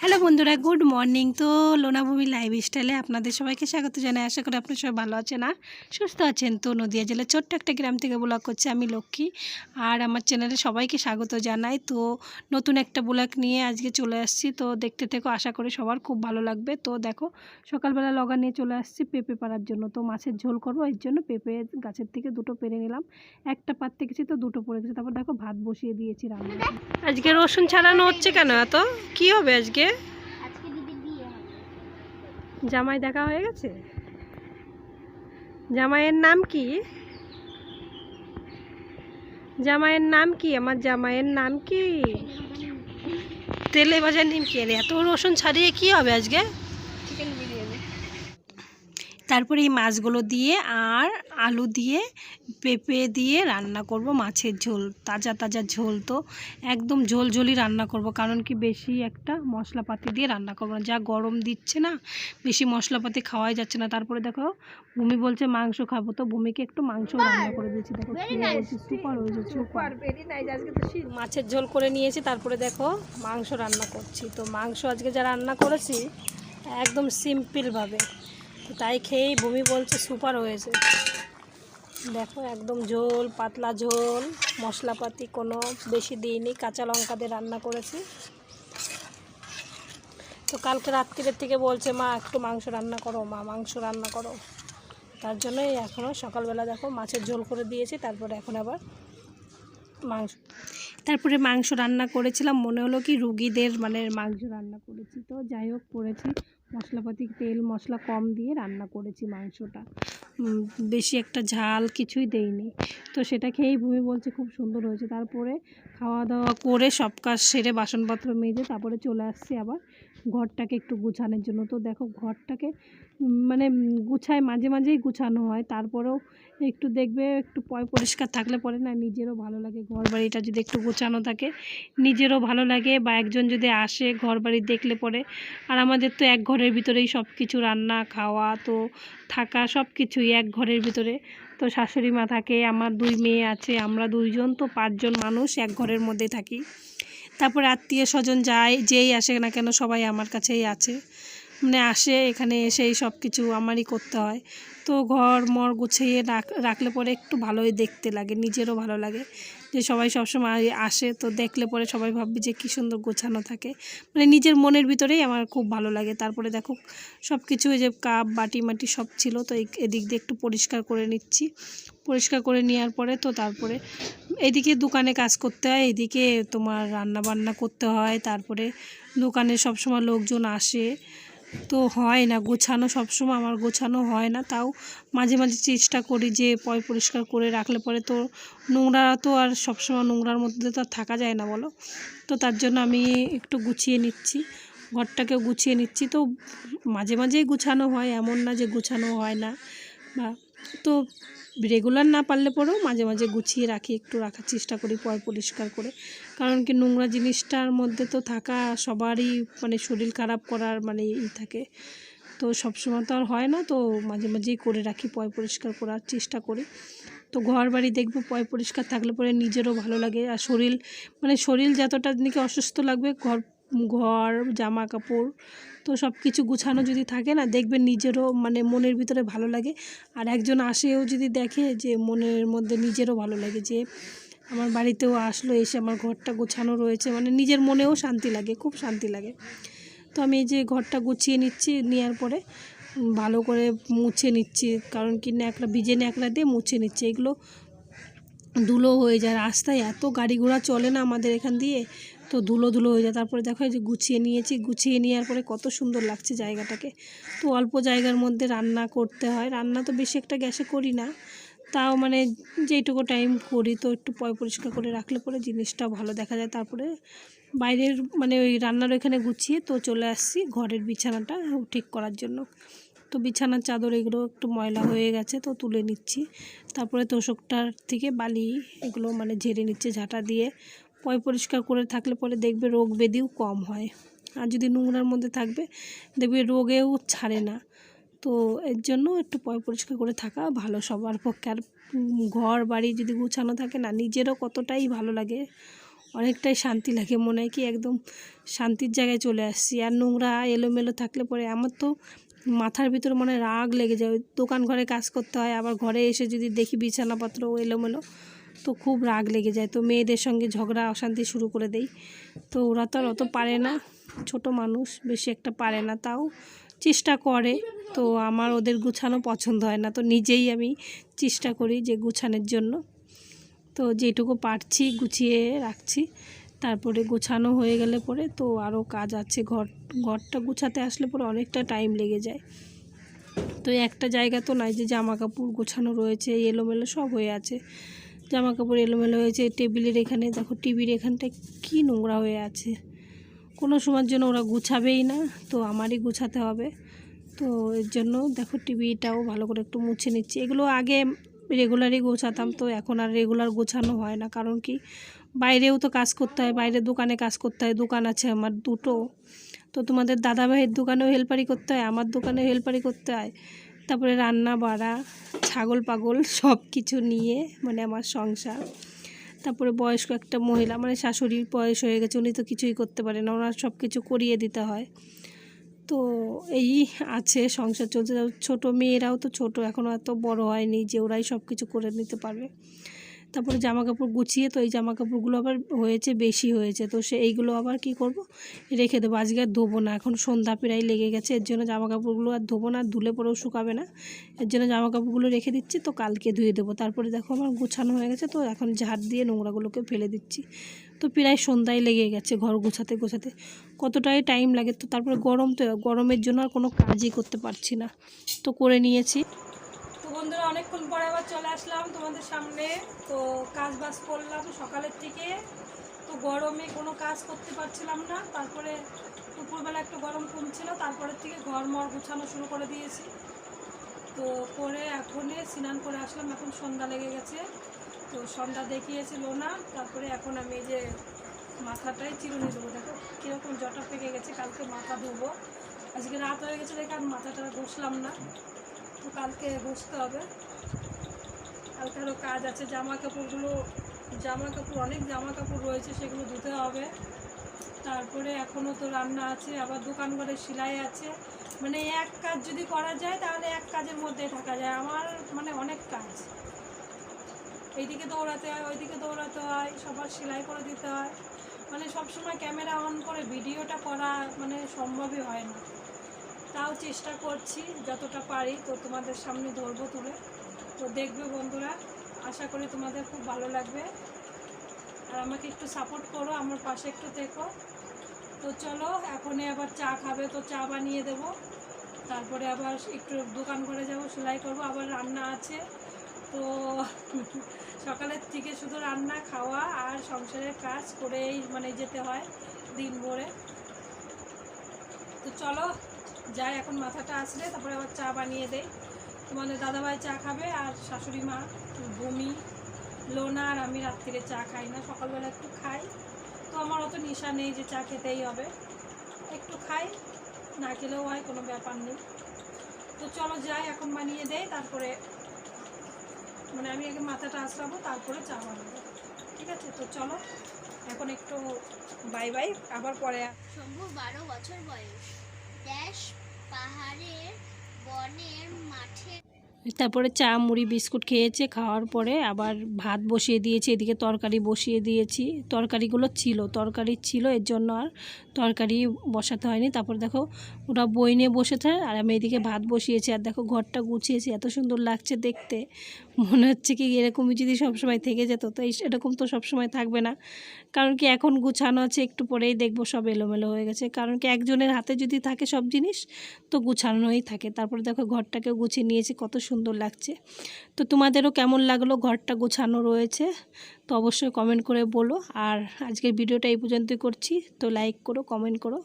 Hello বন্ধুরা, good morning. তো লোনাভূমি live স্টাইলে আপনাদের সবাইকে স্বাগত জানাই। আশা করি আপনার সবাই ভালো আছেন আর সুস্থ আছেন। তো নদিয়া জেলার ছোট্ট একটা গ্রাম থেকে ব্লগ করছি আমি লক্ষ্মী আর আমার চ্যানেলে সবাইকে স্বাগত জানাই। তো নতুন একটা ব্লগ নিয়ে আজকে চলে আসছি। তো দেখতে থেকো, আশা করি সবার খুব ভালো লাগবে। তো দেখো, সকালবেলা লগা নিয়ে চলে আসছি পেঁপে পাড়ার জন্য। তো মাছের ঝোল করব, এর জন্য পেঁপে গাছের থেকে দুটো পেরে নিলাম। একটা পাততে গেছি তো দুটো পড়ে গেছে। তারপর দেখো ভাত বসিয়ে দিয়েছি রান্না। আজকে রসুন ছাড়ানো হচ্ছে কেন এত? কি হবে আজকে? জামাই দেখা হয়ে গেছে? জামাইয়ের নাম কি? জামাইয়ের নাম কি? আমার জামাইয়ের নাম কি? তেলে ভাজা নিমকি। এত রসুন ছাড়িয়ে কি হবে আজকে? তারপরে এই মাছগুলো দিয়ে আর আলু দিয়ে পেঁপে দিয়ে রান্না করব মাছের ঝোল তাজা তাজা ঝোল তো একদম ঝোল ঝোলই রান্না করব। কারণ কি বেশি একটা মশলাপাতি দিয়ে রান্না করব না যা গরম দিচ্ছে না বেশি মশলাপাতি খাওয়াই যাচ্ছে না। তারপরে দেখো ভূমি বলছে মাংস খাব তো ভূমিকে একটু মাংস রান্না করে দিয়েছি। দেখো সুপার হয়েছে সুপার মাছের ঝোল করে নিয়েছি তারপরে দেখো মাংস রান্না করছি। তো মাংস আজকে যা রান্না করেছি একদম সিম্পলভাবে তাই খেয়েই বমি বলছে, সুপার হয়েছে। দেখো, একদম ঝোল, পাতলা ঝোল, মশলাপাতি কোনো বেশি দিইনি, কাঁচা লঙ্কা দিয়ে রান্না করেছি। তো কালকে রাত্রিরের থেকে বলছে, মা, একটু মাংস রান্না করো, মা, মাংস রান্না করো। তার জন্যই এখনও সকালবেলা দেখো মাছের ঝোল করে দিয়েছি, তারপরে এখন আবার মাংস তারপরে মাংস রান্না করেছিলাম। মনে হলো কি রুগীদের মানে মাংস রান্না করেছি তো, যাই হোক করেছি। মশলাপাতি, তেল, মশলা কম দিয়ে রান্না করেছি মাংসটা। বেশি একটা ঝাল কিছুই দেইনি। তো সেটা খেয়েই ভূমি বলছে খুব সুন্দর হয়েছে। তারপরে খাওয়া দাওয়া করে সব কাজ সেরে বাসনপত্র মেজে তারপরে চলে আসছি আবার ঘরটাকে একটু গুছানোর জন্য। তো দেখো ঘরটাকে মানে গুছায়, মাঝে মাঝেই গুছানো হয়। তারপরেও একটু দেখবে, একটু পরিষ্কার থাকলে পরে না নিজেরও ভালো লাগে। ঘর বাড়িটা যদি একটু গোছানো থাকে, নিজেরও ভালো লাগে। বা একজন যদি আসে ঘর বাড়ি দেখলে পরে, আর আমাদের তো এক ঘরের ভিতরেই সব কিছু রান্না, খাওয়া তো থাকা সব কিছুই এক ঘরের ভিতরে। তো শাশুড়ি মা থাকে, আমার দুই মেয়ে আছে, আমরা দুইজন, তো পাঁচজন মানুষ এক ঘরের মধ্যে থাকি। তারপর আত্মীয় স্বজন যায়, যেই আসে না কেন সবাই আমার কাছেই আছে। মানে আসে, এখানে এসেই সব কিছু আমারই করতে হয়। তো ঘর, মর গুছিয়ে রাখ, রাখলে পরে একটু ভালোই দেখতে লাগে, নিজেরও ভালো লাগে যে সবাই সবসময় আসে। তো দেখলে পরে সবাই ভাববে যে কী সুন্দর গোছানো থাকে। মানে নিজের মনের ভিতরেই আমার খুব ভালো লাগে। তারপরে দেখো সব কিছু যে কাপ বাটি মাটি সব ছিল। তো এদিক দিয়ে একটু পরিষ্কার করে নিচ্ছি। পরিষ্কার করে নেওয়ার পরে তো তারপরে এদিকে দোকানে কাজ করতে হয়, এদিকে তোমার রান্না বান্না করতে হয়, তারপরে দোকানে সবসময় লোকজন আসে। তো হয় না, গোছানো সবসময় আমার গোছানো হয় না, তাও মাঝে মাঝে চেষ্টা করি যে পয় পরিষ্কার করে রাখলে পরে তো নোংরা তো আর সবসময় নোংরার মধ্যে তো থাকা যায় না বলো। তো তার জন্য আমি একটু গুছিয়ে নিচ্ছি, ঘরটাকেও গুছিয়ে নিচ্ছি। তো মাঝে মাঝেই গুছানো হয়, এমন না যে গুছানো হয় না বা তো রেগুলার না পারলে পরেও মাঝে মাঝে গুছিয়ে রাখি, একটু রাখার চেষ্টা করি পয় পরিষ্কার করে। কারণ কি নোংরা জিনিসটার মধ্যে তো থাকা সবারই মানে শরীর খারাপ করার মানে ই থাকে। তো সবসময় তো আর হয় না, তো মাঝে মাঝেই করে রাখি পয় পরিষ্কার করার চেষ্টা করি। তো ঘর বাড়ি দেখব পয় পরিষ্কার থাকলে পরে নিজেরও ভালো লাগে। আর শরীর মানে শরীর যতটা নাকি অসুস্থ লাগবে, ঘর ঘর জামা কাপড় তো সব কিছু গুছানো যদি থাকে না দেখবে নিজেরও মানে মনের ভিতরে ভালো লাগে। আর একজন আসেও যদি দেখে যে মনের মধ্যে নিজেরও ভালো লাগে যে আমার বাড়িতেও আসলো, এসে আমার ঘরটা গোছানো রয়েছে মানে নিজের মনেও শান্তি লাগে, খুব শান্তি লাগে। তো আমি এই যে ঘরটা গুছিয়ে নিচ্ছি নেওয়ার পরে ভালো করে মুছে নিচ্ছি, কারণ কি ন্যাকড়া, ভিজে ন্যাকড়া দিয়ে মুছে নিচ্ছি। এগুলো ধুলো হয়ে যায়, রাস্তায় এত গাড়ি ঘোড়া চলে না আমাদের এখান দিয়ে তো ধুলো ধুলো হয়ে যায়। তারপরে দেখো এই যে গুছিয়ে নিয়েছি। গুছিয়ে নেওয়ার পরে কত সুন্দর লাগছে জায়গাটাকে। তো অল্প জায়গার মধ্যে রান্না করতে হয়। রান্না তো বেশি একটা গ্যাসে করি না। তাও মানে যেইটুকু টাইম করি তো একটু পয় পরিষ্কার করে রাখলে পরে জিনিসটা ভালো দেখা যায়। তারপরে বাইরের মানে ওই রান্নার ওইখানে গুছিয়ে তো চলে আসছি ঘরের বিছানাটা ঠিক করার জন্য। তো বিছানার চাদর এগুলো একটু ময়লা হয়ে গেছে তো তুলে নিচ্ছি। তারপরে তোষকটার থেকে বালি এগুলো মানে ঝেড়ে নিচ্ছে ঝাঁটা দিয়ে। পয় পরিষ্কার করে থাকলে পরে দেখবে রোগ ব্যাধিও কম হয়। আর যদি নোংরার মধ্যে থাকবে, দেখবে রোগেও ছাড়ে না। তো এর জন্য একটু পয় পরিষ্কার করে থাকা ভালো সবার পক্ষে। আর ঘর, বাড়ি যদি গুছানো থাকে না, নিজেরও কতটাই ভালো লাগে। অনেকটাই শান্তি লাগে মনে হয় কি একদম শান্তির জায়গায় চলে আসছি। আর নোংরা এলোমেলো থাকলে পরে আমার তো মাথার ভিতরে মনে রাগ লেগে যায়। দোকান ঘরে কাজ করতে হয়, আবার ঘরে এসে যদি দেখি বিছানাপত্র এলোমেলো তো খুব রাগ লেগে যায়। তো মেয়েদের সঙ্গে ঝগড়া, অশান্তি শুরু করে দেই। তো ওরা তো আর অত পারে না। ছোট মানুষ, বেশি একটা পারে না, তাও চেষ্টা করে। তো আমার ওদের গুছানো পছন্দ হয় না। তো নিজেই আমি চেষ্টা করি যে গুছানোর জন্য। তো যেটুকু পারছি গুছিয়ে রাখছি। তারপরে গোছানো হয়ে গেলে পরে তো আরও কাজ আছে। ঘর, ঘরটা গুছাতে আসলে পরে অনেকটা টাইম লেগে যায়। তো একটা জায়গা তো নাই যে জামা কাপড় গোছানো রয়েছে, এলোমেলো সব হয়ে আছে। জামা কাপড় এলোমেলো হয়েছে, টেবিলের এখানে, দেখো টিভির এখানটায় কী নোংরা হয়ে আছে। কোনো সময়ের জন্য ওরা গুছাবেই না, তো আমারই গুছাতে হবে। তো এর জন্য দেখো টিভিটাও ভালো করে একটু মুছে নিচ্ছি। এগুলো আগে রেগুলারই গোছাতাম, তো এখন আর রেগুলার গোছানো হয় না। কারণ কি, বাইরেও তো কাজ করতে হয় বাইরে দোকানে কাজ করতে হয়, দোকান আছে আমার দুটো। তো তোমাদের দাদা ভাইয়ের দোকানেও হেল্পারি করতে হয়, আমার দোকানেও হেল্পারি করতে হয়। তারপরে রান্না বাড়া, ছাগল পাগল সব কিছু নিয়ে মানে আমার সংসার। তারপরে বয়স্ক একটা মহিলা মানে শাশুড়ির বয়স হয়ে গেছে, উনি তো কিছুই করতে পারে না, ওনার সব কিছু করিয়ে দিতে হয়। তো এই আছে, সংসার চলছে। ছোটো মেয়েরাও তো ছোট এখনও এত বড় হয়নি যে ওরাই সব কিছু করে নিতে পারবে। তারপরে জামা কাপড় গুছিয়ে তো এই জামা কাপড়গুলো আবার হয়েছে, বেশি হয়েছে। তো সে এইগুলো আবার কি করব? রেখে দেবো। আজকে আর ধোবো না। এখন সন্ধ্যা প্রায় লেগে গেছে। এর জন্য জামা কাপড়গুলো আর ধোবো না, ধুলে পরেও শুকাবে না। এর জন্য জামা কাপড়গুলো রেখে দিচ্ছি। তো কালকে ধুয়ে দেবো। তারপরে দেখো আমার গোছানো হয়ে গেছে। তো এখন ঝাড় দিয়ে নোংরাগুলোকে ফেলে দিচ্ছি। তো প্রায় সন্ধ্যায় লেগে গেছে ঘর গোছাতে গোছাতে। কতটাই টাইম লাগে তো তারপরে গরম তো, গরমের জন্য আর কোনো কাজই করতে পারছি না। তো করে নিয়েছি। বন্ধুরা, অনেকক্ষণ পরে আবার চলে আসলাম তোমাদের সামনে। তো কাজ বাজ করলাম সকালের থেকে তো গরমে কোনো কাজ করতে পারছিলাম না। তারপরে দুপুরবেলা একটু গরম কমছিল, তারপরের থেকে ঘর মর গুছানো শুরু করে দিয়েছি। তো করে এখনে স্নান করে আসলাম, এখন সন্ধ্যা লেগে গেছে। তো সন্ধ্যা দেখিয়েছিল না, তারপরে এখন আমি যে মাথাটাই চিরুনি দেবো। দেখো কীরকম জটা পেকে গেছে, কালকে মাথা ধুবো। আজকে রাত হয়ে গেছে দেখে আর মাথাটা ঘষলাম না। তো কালকে বসতে হবে। কালকে আরও কাজ আছে জামা কাপড়গুলো জামা কাপড় অনেক জামা কাপড় রয়েছে, সেগুলো ধুতে হবে। তারপরে এখনও তো রান্না আছে, আবার দোকান ঘরে সেলাই আছে। মানে এক কাজ যদি করা যায়, তাহলে এক কাজের মধ্যে থাকা যায়। আমার মানে অনেক কাজ। এইদিকে দৌড়াতে হয়, ওইদিকে দৌড়াতে হয়, সবার সেলাই করে দিতে হয়। মানে সবসময় ক্যামেরা অন করে ভিডিওটা করা মানে সম্ভবই হয় না। তাও চেষ্টা করছি, যতটা পারি তো তোমাদের সামনে ধরবো তুলে। তো দেখবে বন্ধুরা, আশা করি তোমাদের খুব ভালো লাগবে। আর আমাকে একটু সাপোর্ট করো, আমার পাশে একটু দেখো তো চলো, এখনই আবার চা খাবে, তো চা বানিয়ে দেব। তারপরে আবার একটু দোকান করে যাব, সেলাই করব, আবার রান্না আছে। তো সকালের থেকে শুধু রান্না, খাওয়া আর সংসারের কাজ করেই মানে যেতে হয় দিন ভরে। তো চলো যাই, এখন মাথাটা আসলে তারপরে আবার চা বানিয়ে দেই। তোমাদের দাদাভাই চা খাবে আর শাশুড়ি মা বমি, লোনা আর আমি রাত্রিরে চা খাই না, সকালবেলা একটু খাই। তো আমার অত নেশা নেই যে চা খেতেই হবে। একটু খাই, না খেলেও হয়, কোনো ব্যাপার নেই। তো চলো যাই, এখন বানিয়ে দেয় তারপরে মানে আমি আগে মাথাটা আসলাবো তারপরে চা বানাবো। ঠিক আছে? তো চলো, এখন একটু বাই বাই আবার পরে শম্ভুর বারো বছর বয়স। ড্যাশ পাহাড়ের বনের মাঠে তারপরে চা, মুড়ি, বিস্কুট খেয়েছে, খাওয়ার পরে আবার ভাত বসিয়ে দিয়েছি, এদিকে তরকারি বসিয়ে দিয়েছি। তরকারিগুলো ছিল, তরকারি ছিল, এর জন্য আর তরকারি বসাতে হয়নি। তারপর দেখো, ওরা বই নিয়ে বসেছে আর আমি এদিকে ভাত বসিয়েছি আর দেখো ঘরটা গুছিয়েছি, এত সুন্দর লাগছে দেখতে। মনে হচ্ছে কি এরকমই যদি সবসময় থেকে যেত, তো এরকম তো সবসময় থাকবে না। কারণ কি এখন গুছানো আছে, একটু পরেই দেখব সব এলোমেলো হয়ে গেছে। কারণ কি একজনের হাতে যদি থাকে সব জিনিস, তো গুছানোই থাকে। তারপরে দেখো ঘরটাকে গুছিয়ে নিয়েছি, কত সুন্দর লাগছে। তো তোমাদেরও কেমন লাগল ঘরটা গোছানো রয়েছে? তো অবশ্যই কমেন্ট করে বলো। আর আজকের ভিডিওটা এই পর্যন্তই করছি। তো লাইক করো কমেন্ট করো।